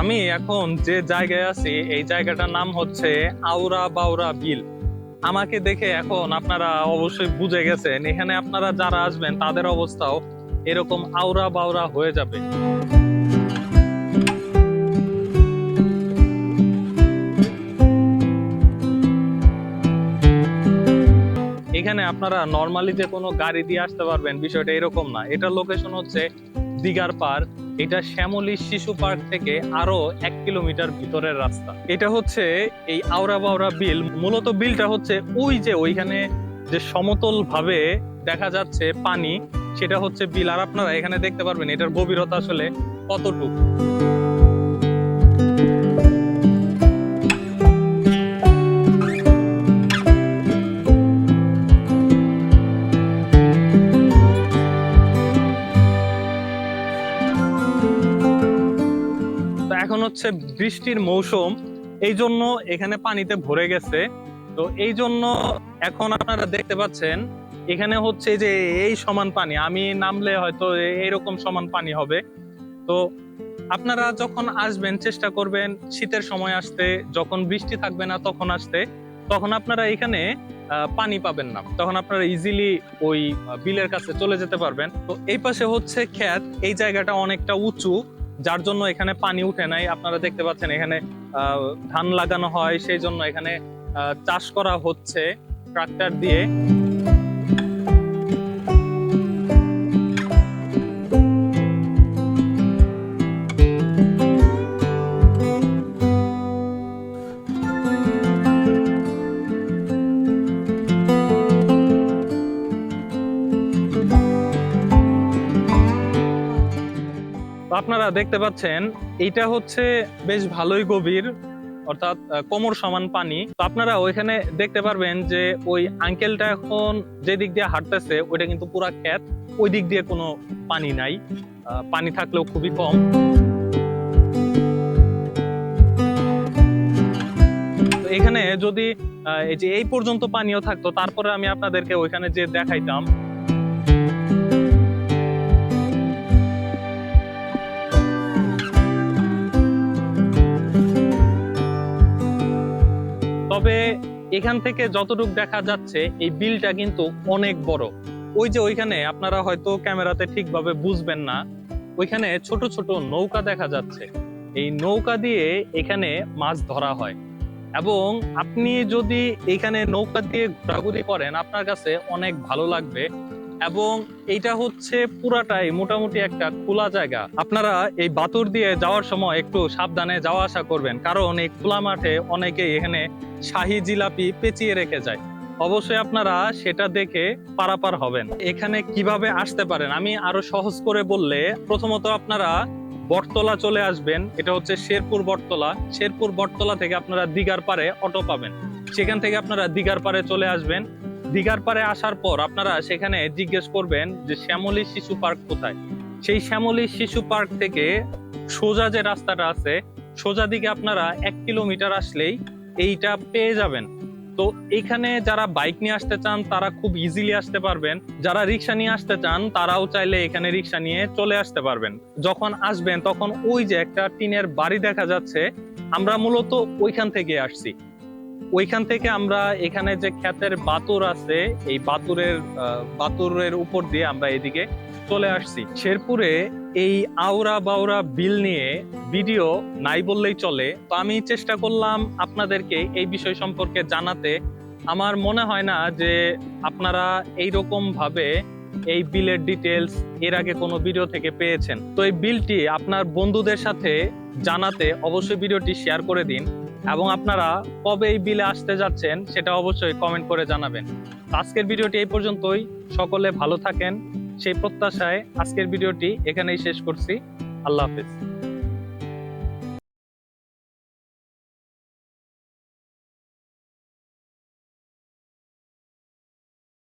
আমি এখন যে জায়গায় আছি, এই জায়গাটার নাম হচ্ছে আউরা বাউরা বিল। আমাকে দেখে এখন আপনারা অবশ্যই বুঝে গেছেন, এখানে আপনারা যারা আসবেন, তাদের অবস্থাও এরকম আউরা বাউরা হয়ে যাবে। এখানে আপনারা নর্মালি যে কোনো গাড়ি দিয়ে আসতে পারবেন, বিষয়টা এরকম না। এটার লোকেশন হচ্ছে দিগার পার্ক এটা শ্যামলী শিশু পার্ক থেকে আরও এক কিলোমিটার ভিতরের রাস্তা। এটা হচ্ছে এই আওরা বাওরা বিল। মূলত বিলটা হচ্ছে ওই যে ওইখানে যে সমতল ভাবে দেখা যাচ্ছে পানি, সেটা হচ্ছে বিল। আর আপনারা এখানে দেখতে পারবেন এটার গভীরতা আসলে কতটুকু। হচ্ছে বৃষ্টির মৌসুম। এই জন্য এখানে পানিতে ভরে গেছে। তো এই জন্য এখন আপনারা দেখতে পাচ্ছেন, এখানে হচ্ছে যে এই সমান পানি, আমি নামলে হয়তো এইরকম সমান পানি হবে। তো আপনারা যখন আসবেন, চেষ্টা করবেন শীতের সময় আসতে, যখন বৃষ্টি থাকবে না তখন আসতে, তখন আপনারা এখানে পানি পাবেন না। তখন আপনারা ইজিলি ওই বিলের কাছে চলে যেতে পারবেন। তো এই পাশে হচ্ছে ক্ষেত, এই জায়গাটা অনেকটা উঁচু। যার জন্য এখানে পানি উঠে নাই। আপনারা দেখতে পাচ্ছেন এখানে ধান লাগানো হয়, সেই জন্য এখানে চাষ করা হচ্ছে ট্রাক্টর দিয়ে। আপনারা দেখতে পাচ্ছেন, এইটা হচ্ছে বেশ ভালোই গভীর, অর্থাৎ কোমর সমান পানি। তো আপনারা ওইখানে দেখতে পারবেন যে ওই আঙ্কেলটা এখন যে দিক দিয়ে হাঁটতেছে, ওইটা কিন্তু পুরা ক্ষেত ওই দিক দিয়ে কোনো পানি নাই। পানি থাকলেও খুবই কম। এখানে যদি এই যে এই পর্যন্ত পানিও থাকতো, তারপরে আমি আপনাদেরকে ওইখানে যে দেখাইতাম তবে এখান থেকে যতটুকু দেখা যাচ্ছে, এই বিলটা কিন্তু অনেক বড়। ওই যে ওইখানে আপনারা হয়তো ক্যামেরাতে ঠিকভাবে বুঝবেন না, ওইখানে ছোট ছোট নৌকা দেখা যাচ্ছে। এই নৌকা দিয়ে এখানে মাছ ধরা হয়। এবং আপনি যদি এখানে নৌকা দিয়ে ঘোরাঘুরি করেন, আপনার কাছে অনেক ভালো লাগবে। এবং এইটা হচ্ছে পুরাটাই মোটামুটি একটা খোলা জায়গা। আপনারা এই বাতুর দিয়ে যাওয়ার সময় একটু সাবধানে যাওয়া আসা করবেন, কারণ এই খোলা মাঠে অনেকে এখানে শাহি জিলাপি পেঁচিয়ে রেখে যায়। অবশ্যই আপনারা সেটা দেখে পারাপার হবেন। এখানে কীভাবে আসতে পারেন? আমি আরও সহজ করে বললে, প্রথমত আপনারা বটতলা চলে আসবেন, এটা হচ্ছে শেরপুর বটতলা। শেরপুর বটতলা থেকে আপনারা দিঘার পারে অটো পাবেন। সেখান থেকে আপনারা দিঘার পারে চলে আসবেন। দিঘার পারে আসার পর আপনারা সেখানে জিজ্ঞেস করবেন যে শ্যামলী শিশু পার্ক কোথায়? সেই শ্যামলী শিশু পার্ক থেকে সোজা যে রাস্তাটা আছে, সোজা দিকে আপনারা এক কিলোমিটার আসলেই এইটা পেয়ে যাবেন। তো এখানে যারা বাইক নিয়ে আসতে চান, তারা খুব ইজিলি আসতে পারবেন। যারা রিক্সা নিয়ে আসতে চান, তারাও চাইলে এখানে রিক্সা নিয়ে চলে আসতে পারবেন। যখন আসবেন, তখন ওই যে একটা টিনের বাড়ি দেখা যাচ্ছে, আমরা মূলত ওইখান থেকে আসছি। ওইখান থেকে আমরা এখানে যে ক্ষেতের বাতুর আছে, এই বাতুরের বাতুরের উপর দিয়ে আমরা এদিকে চলে আসছি। শেরপুরে এই আউরা বাউরা বিল নিয়ে ভিডিও নাই বললেই চলে। তো আমি চেষ্টা করলাম আপনাদেরকে এই বিষয় সম্পর্কে জানাতে। আমার মনে হয় না যে আপনারা এই রকম ভাবে এই বিলের ডিটেলস এর আগে কোনো ভিডিও থেকে পেয়েছেন। তো এই বিলটি আপনার বন্ধুদের সাথে জানাতে অবশ্যই ভিডিওটি শেয়ার করে দিন। এবং আপনারা কবে এই বিলে আসতে যাচ্ছেন সেটা অবশ্যই কমেন্ট করে জানাবেন। আজকের ভিডিওটি এই পর্যন্তই। সকলে ভালো থাকেন। সেই প্রত্যাশায় আজকের ভিডিওটি এখানেই শেষ করছি। আল্লাহ হাফেজ।